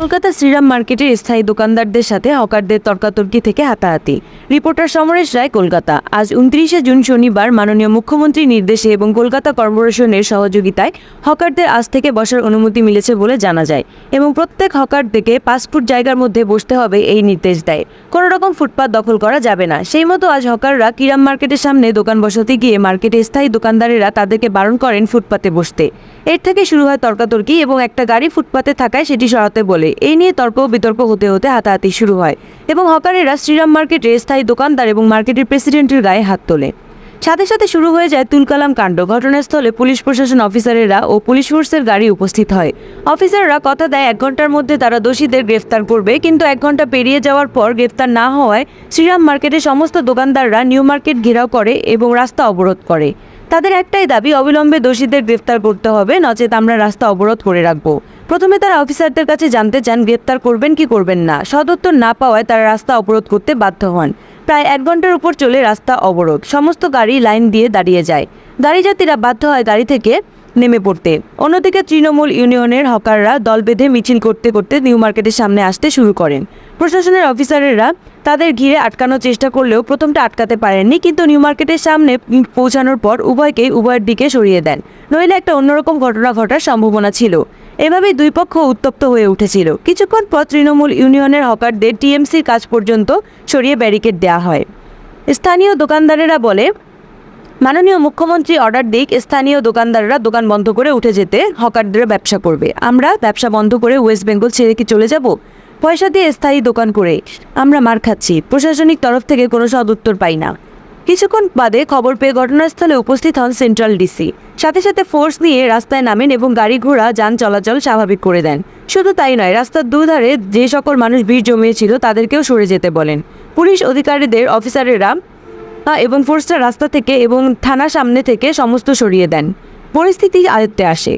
কলকাতা শ্রীরাম মার্কেটের স্থায়ী দোকানদারদের সাথে হকারদের তর্কাতর্কি থেকে হাতাহাতি। রিপোর্টার সমরেশ রায়, কলকাতা। আজ উনত্রিশে জুন শনিবার মাননীয় মুখ্যমন্ত্রীর নির্দেশে এবং কলকাতা কর্পোরেশনের সহযোগিতায় হকারদের আজ থেকে বসার অনুমতি মিলেছে বলে জানা যায় এবং প্রত্যেক হকার থেকে পাঁচ ফুট জায়গার মধ্যে বসতে হবে এই নির্দেশ দেয়। কোনো রকম ফুটপাত দখল করা যাবে না। সেই মতো আজ হকাররা কিরাম মার্কেটের সামনে দোকান বসাতে গিয়ে মার্কেটে স্থায়ী দোকানদারেরা তাদেরকে বারণ করেন ফুটপাতে বসতে। এর থেকে শুরু হয় তর্কাতর্কি এবং একটা গাড়ি ফুটপাতে থাকায় সেটি সরাতে বলে এই নিয়ে তর্ক বিতর্ক হতে হতে হাতাহাতি শুরু হয় এবং হকারেরা শ্রীরাম মার্কেটে স্থায়ী দোকানদার এবং মার্কেটের প্রেসিডেন্টের গায়ে হাত তোলে। সাথে সাথে শুরু হয়ে যায় তুলকালাম কাণ্ড। ঘটনাস্থলে পুলিশ প্রশাসন অফিসারেরা ও পুলিশ ফোর্সের গাড়ি উপস্থিত হয়। অফিসাররা কথা দেয়, এক ঘণ্টার মধ্যে তারা দোষীদের গ্রেফতার করবে। কিন্তু এক ঘণ্টা পেরিয়ে যাওয়ার পর গ্রেফতার না হওয়ায় শ্রীরাম মার্কেটের সমস্ত দোকানদাররা নিউ মার্কেট ঘেরাও করে এবং রাস্তা অবরোধ করে। তাদের একটাই দাবি, অবিলম্বে দোষীদের গ্রেফতার করতে হবে। নচেত আমরা রাস্তা অবরোধ করে রাখব। প্রথমে তারা অফিসারদের কাছে জানতে চান গ্রেপ্তার করবেন কি করবেন না। সদুত্তর না পাওয়ায় তারা রাস্তা অবরোধ করতে বাধ্য হন। প্রায় এক ঘণ্টার উপর চলে রাস্তা অবরোধ। সমস্ত গাড়ি লাইন দিয়ে দাঁড়িয়ে যায়। গাড়ি যাত্রীরা বাধ্য হয় গাড়ি থেকে নেমে পড়তে। অন্যদিকে তৃণমূল ইউনিয়নের হকাররা দল বেঁধে মিছিল করতে করতে নিউ মার্কেটের সামনে আসতে শুরু করেন। প্রশাসনের অফিসারেরা তাদের ঘিরে আটকানোর চেষ্টা করলেও প্রথমটা আটকাতে পারেননি, কিন্তু নিউ মার্কেটের সামনে পৌঁছানোর পর উভয়কেই উভয়ের দিকে সরিয়ে দেন। নইলে একটা অন্যরকম ঘটনা ঘটার সম্ভাবনা ছিল। এভাবেই দুই পক্ষ উত্তপ্ত হয়ে উঠেছিল। কিছুক্ষণ পর তৃণমূল ইউনিয়নের হকারদের টিএমসির কাজ পর্যন্ত সরিয়ে ব্যারিকেড দেওয়া হয়। স্থানীয় দোকানদারেরা বলে, মাননীয় মুখ্যমন্ত্রী অর্ডার দিক, স্থানীয় দোকানদাররা দোকান বন্ধ করে উঠে যেতে হকারদের ব্যবসা করবে। আমরা ব্যবসা বন্ধ করে ওয়েস্ট বেঙ্গল ছেড়ে কি চলে যাব? পয়সা দিয়ে স্থায়ী দোকান করে আমরা মার খাচ্ছি। প্রশাসনিক তরফ থেকে কোনো সদ উত্তর পাই না। কিছুক্ষণ বাদে খবর পেয়ে ঘটনাস্থলে উপস্থিত হন সেন্ট্রাল ডিসি। সাথে সাথে ফোর্স নিয়ে রাস্তায় নামেন এবং গাড়ি ঘোড়া, যান চলাচল স্বাভাবিক করে দেন। শুধু তাই নয়, রাস্তার দুধারে যে সকল মানুষ ভিড় জমিয়েছিল তাদেরকেও সরে যেতে বলেন। পুলিশ অধিকারীদের, অফিসারেরা এবং ফোর্সটা রাস্তা থেকে এবং থানা সামনে থেকে সমস্ত সরিয়ে দেন। পরিস্থিতি আয়ত্তে আসে।